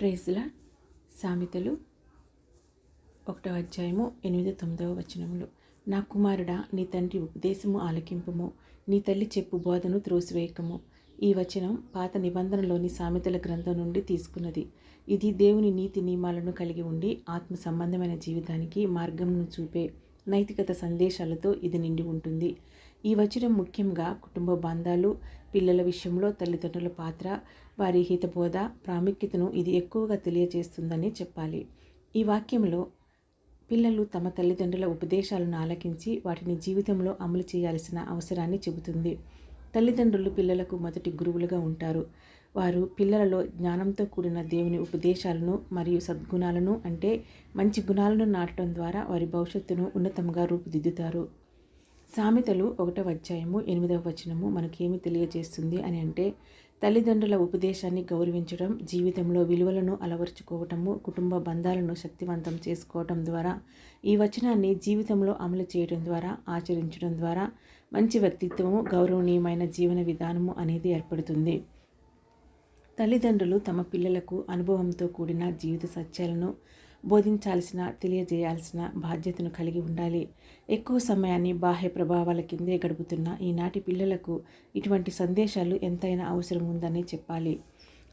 ప్రేజ్ల సామెతలు ఒకటవ అధ్యాయము ఎనిమిది తొమ్మిదవ వచనములు. నా కుమారుడా నీ తండ్రి ఉపదేశము ఆలకింపుము. నీ తల్లి చెప్పు బోధను త్రోసివేయకము. ఈ వచనం పాత నిబంధనలోని సామెతల గ్రంథం నుండి తీసుకున్నది. ఇది దేవుని నీతి నియమాలను కలిగి ఉండి ఆత్మ సంబంధమైన జీవితానికి మార్గంను చూపే నైతికత సందేశాలతో ఇది నిండి ఉంటుంది. ఈ వచనం ముఖ్యంగా కుటుంబ బంధాలు పిల్లల విషయంలో తల్లిదండ్రుల పాత్ర వారి హితబోధ ప్రాముఖ్యతను ఇది ఎక్కువగా తెలియజేస్తుందని చెప్పాలి. ఈ వాక్యంలో పిల్లలు తమ తల్లిదండ్రుల ఉపదేశాలను ఆలకించి వాటిని జీవితంలో అమలు చేయాల్సిన అవసరాన్ని చెబుతుంది. తల్లిదండ్రులు పిల్లలకు మొదటి గురువులుగా ఉంటారు. వారు పిల్లలలో జ్ఞానంతో కూడిన దేవుని ఉపదేశాలను మరియు సద్గుణాలను అంటే మంచి గుణాలను నాటడం ద్వారా వారి భవిష్యత్తును ఉన్నతంగా రూపుదిద్దుతారు. సామెతలు ఒకటవ అధ్యాయము ఎనిమిదవ వచనము మనకేమి తెలియజేస్తుంది అని అంటే తల్లిదండ్రుల ఉపదేశాన్ని గౌరవించడం జీవితంలో విలువలను అలవర్చుకోవటము కుటుంబ బంధాలను శక్తివంతం చేసుకోవటం ద్వారా ఈ వచనాన్ని జీవితంలో అమలు చేయడం ద్వారా ఆచరించడం ద్వారా మంచి వ్యక్తిత్వము గౌరవనీయమైన జీవన విధానము అనేది ఏర్పడుతుంది. తల్లిదండ్రులు తమ పిల్లలకు అనుభవంతో కూడిన జీవిత సత్యాలను బోధించాల్సిన తెలియజేయాల్సిన బాధ్యతను కలిగి ఉండాలి. ఎక్కువ సమయాన్ని బాహ్య ప్రభావాల కిందే గడుపుతున్న ఈనాటి పిల్లలకు ఇటువంటి సందేశాలు ఎంతైనా అవసరం ఉందని చెప్పాలి.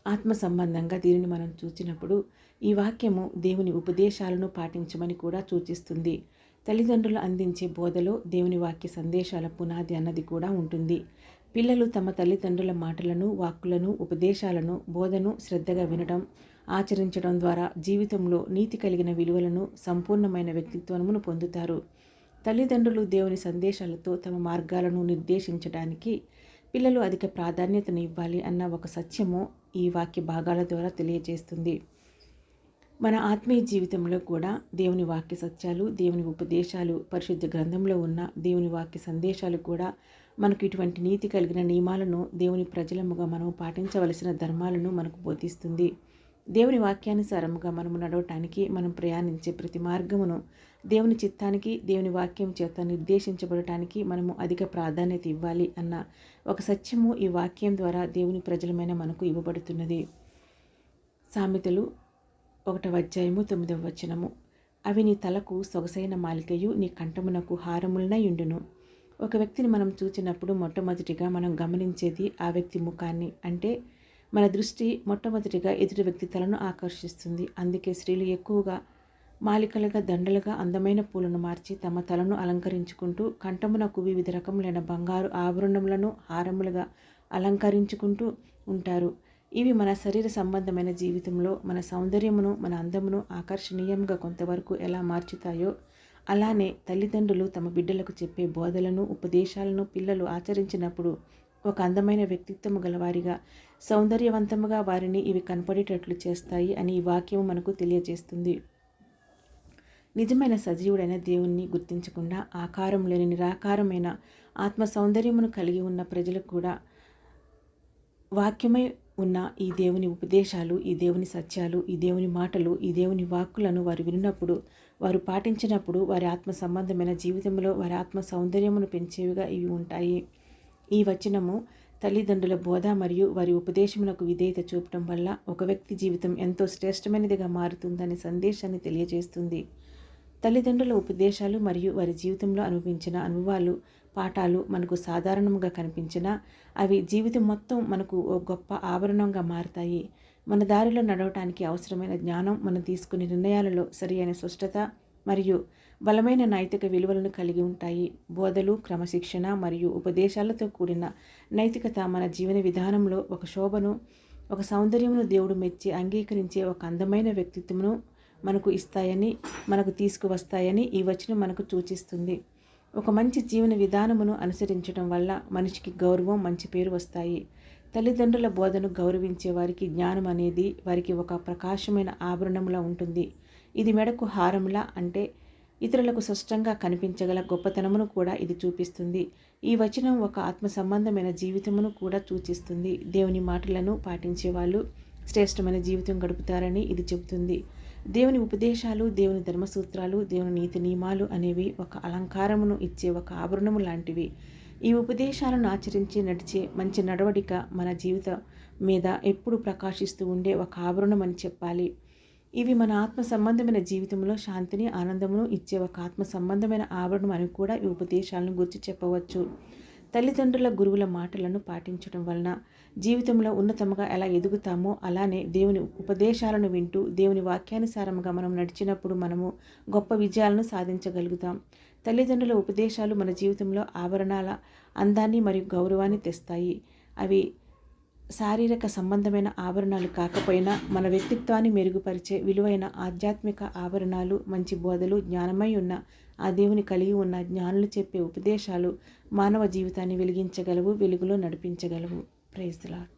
ఆత్మ సంబంధంగా దీనిని మనం చూసినప్పుడు ఈ వాక్యము దేవుని ఉపదేశాలను పాటించమని కూడా సూచిస్తుంది. తల్లిదండ్రులు అందించే బోధలో దేవుని వాక్య సందేశాల పునాది అన్నది కూడా ఉంటుంది. పిల్లలు తమ తల్లిదండ్రుల మాటలను వాక్కులను ఉపదేశాలను బోధను శ్రద్ధగా వినడం ఆచరించడం ద్వారా జీవితంలో నీతి కలిగిన విలువలను సంపూర్ణమైన వ్యక్తిత్వమును పొందుతారు. తల్లిదండ్రులు దేవుని సందేశాలతో తమ మార్గాలను నిర్దేశించడానికి పిల్లలు అధిక ప్రాధాన్యతను ఇవ్వాలి అన్న ఒక సత్యము ఈ వాక్య భాగాల ద్వారా తెలియజేస్తుంది. మన ఆత్మీయ జీవితంలో కూడా దేవుని వాక్య సత్యాలు దేవుని ఉపదేశాలు పరిశుద్ధ గ్రంథంలో ఉన్న దేవుని వాక్య సందేశాలు కూడా మనకు ఇటువంటి నీతి కలిగిన నియమాలను దేవుని ప్రజలముగా మనం పాటించవలసిన ధర్మాలను మనకు బోధిస్తుంది. దేవుని వాక్యానుసారముగా మనము నడవటానికి మనం ప్రయాణించే ప్రతి మార్గమును దేవుని చిత్తానికి దేవుని వాక్యం చేత నిర్దేశించబడటానికి మనము అధిక ప్రాధాన్యత ఇవ్వాలి అన్న ఒక సత్యము ఈ వాక్యం ద్వారా దేవుని ప్రజలమైన మనకు ఇవ్వబడుతున్నది. సామెతలు ఒకటవ అధ్యాయము తొమ్మిదవ వచనము. అవి నీ తలకు సొగసైన మాలికయు నీ కంఠమునకు హారములనై ఉండును. ఒక వ్యక్తిని మనం చూచినప్పుడు మొట్టమొదటిగా మనం గమనించేది ఆ వ్యక్తి ముఖాన్ని. అంటే మన దృష్టి మొట్టమొదటిగా ఎదుటి వ్యక్తి తలను ఆకర్షిస్తుంది. అందుకే స్త్రీలు ఎక్కువగా మాలికలుగా దండలుగా అందమైన పూలను మార్చి తమ తలను అలంకరించుకుంటూ కంఠమునకు వివిధ రకములైన బంగారు ఆభరణములను హారములుగా అలంకరించుకుంటూ ఉంటారు. ఇవి మన శరీర సంబంధమైన జీవితంలో మన సౌందర్యమును మన అందమును ఆకర్షణీయంగా కొంతవరకు ఎలా మార్చుతాయో అలానే తల్లిదండ్రులు తమ బిడ్డలకు చెప్పే బోధలను ఉపదేశాలను పిల్లలు ఆచరించినప్పుడు ఒక అందమైన వ్యక్తిత్వము గలవారిగా సౌందర్యవంతముగా వారిని ఇవి కనపడేటట్లు చేస్తాయి అని ఈ వాక్యం మనకు తెలియజేస్తుంది. నిజమైన సజీవుడైన దేవుణ్ణి గుర్తించకుండా ఆకారం లేని నిరాకారమైన ఆత్మ సౌందర్యమును కలిగి ఉన్న ప్రజలకు కూడా వాక్యమై ఉన్న ఈ దేవుని ఉపదేశాలు ఈ దేవుని సత్యాలు ఈ దేవుని మాటలు ఈ దేవుని వాక్కులను వారు విన్నప్పుడు వారు పాటించినప్పుడు వారి ఆత్మ సంబంధమైన జీవితంలో వారి ఆత్మ సౌందర్యమును పెంచేవిగా ఇవి ఉంటాయి. ఈ వచనము తల్లిదండ్రుల బోధ మరియు వారి ఉపదేశములకు విధేయత చూపడం వల్ల ఒక వ్యక్తి జీవితం ఎంతో శ్రేష్టమైనదిగా మారుతుందనే సందేశాన్ని తెలియజేస్తుంది. తల్లిదండ్రుల ఉపదేశాలు మరియు వారి జీవితంలో అనుభవించిన అనుభవాలు పాఠాలు మనకు సాధారణంగా కనిపించినా అవి జీవితం మొత్తం మనకు ఓ గొప్ప ఆభరణంగా మారుతాయి. మన దారిలో నడవటానికి అవసరమైన జ్ఞానం మనం తీసుకునే నిర్ణయాలలో సరి అయిన స్పష్టత మరియు బలమైన నైతిక విలువలను కలిగి ఉంటాయి. బోధలు క్రమశిక్షణ మరియు ఉపదేశాలతో కూడిన నైతికత మన జీవన విధానంలో ఒక శోభను ఒక సౌందర్యమును దేవుడు మెచ్చి అంగీకరించే ఒక అందమైన వ్యక్తిత్వమును మనకు ఇస్తాయని మనకు తీసుకువస్తాయని ఈ వచనం మనకు సూచిస్తుంది. ఒక మంచి జీవన విధానమును అనుసరించడం వల్ల మనిషికి గౌరవం మంచి పేరు వస్తాయి. తల్లిదండ్రుల బోధను గౌరవించే వారికి జ్ఞానం అనేది వారికి ఒక ప్రకాశమైన ఆభరణంలా ఉంటుంది. ఇది మెడకు హారంలా అంటే ఇతరులకు స్పష్టంగా కనిపించగల గొప్పతనమును కూడా ఇది చూపిస్తుంది. ఈ వచనం ఒక ఆత్మ సంబంధమైన జీవితమును కూడా సూచిస్తుంది. దేవుని మాటలను పాటించే వాళ్ళు శ్రేష్టమైన జీవితం గడుపుతారని ఇది చెబుతుంది. దేవుని ఉపదేశాలు దేవుని ధర్మసూత్రాలు దేవుని నీతి నియమాలు అనేవి ఒక అలంకారమును ఇచ్చే ఒక ఆభరణము లాంటివి. ఈ ఉపదేశాలను ఆచరించి నడిచే మంచి నడవడిక మన జీవితం మీద ఎప్పుడు ప్రకాశిస్తూ ఉండే ఒక ఆభరణం అని చెప్పాలి. ఇవి మన ఆత్మ సంబంధమైన జీవితంలో శాంతిని ఆనందమును ఇచ్చే ఒక ఆత్మ సంబంధమైన ఆభరణం అని కూడా ఈ ఉపదేశాలను గురించి చెప్పవచ్చు. తల్లిదండ్రుల గురువుల మాటలను పాటించడం వలన జీవితంలో ఉన్నతముగా ఎలా ఎదుగుతామో అలానే దేవుని ఉపదేశాలను వింటూ దేవుని వాక్యానుసారముగా మనం నడిచినప్పుడు మనము గొప్ప విజయాలను సాధించగలుగుతాం. తల్లిదండ్రుల ఉపదేశాలు మన జీవితంలో ఆభరణాల అందాన్ని మరియు గౌరవాన్ని తెస్తాయి. అవి శారీరక సంబంధమైన ఆభరణాలు కాకపోయినా మన వ్యక్తిత్వాన్ని మెరుగుపరిచే విలువైన ఆధ్యాత్మిక ఆభరణాలు మంచి బోధలు జ్ఞానమై ఉన్న ఆ దేవుని కలిగి ఉన్న జ్ఞానులు చెప్పే ఉపదేశాలు మానవ జీవితాన్ని వెలిగించగలవు వెలుగులో నడిపించగలవు. ప్రైజ్లాడ్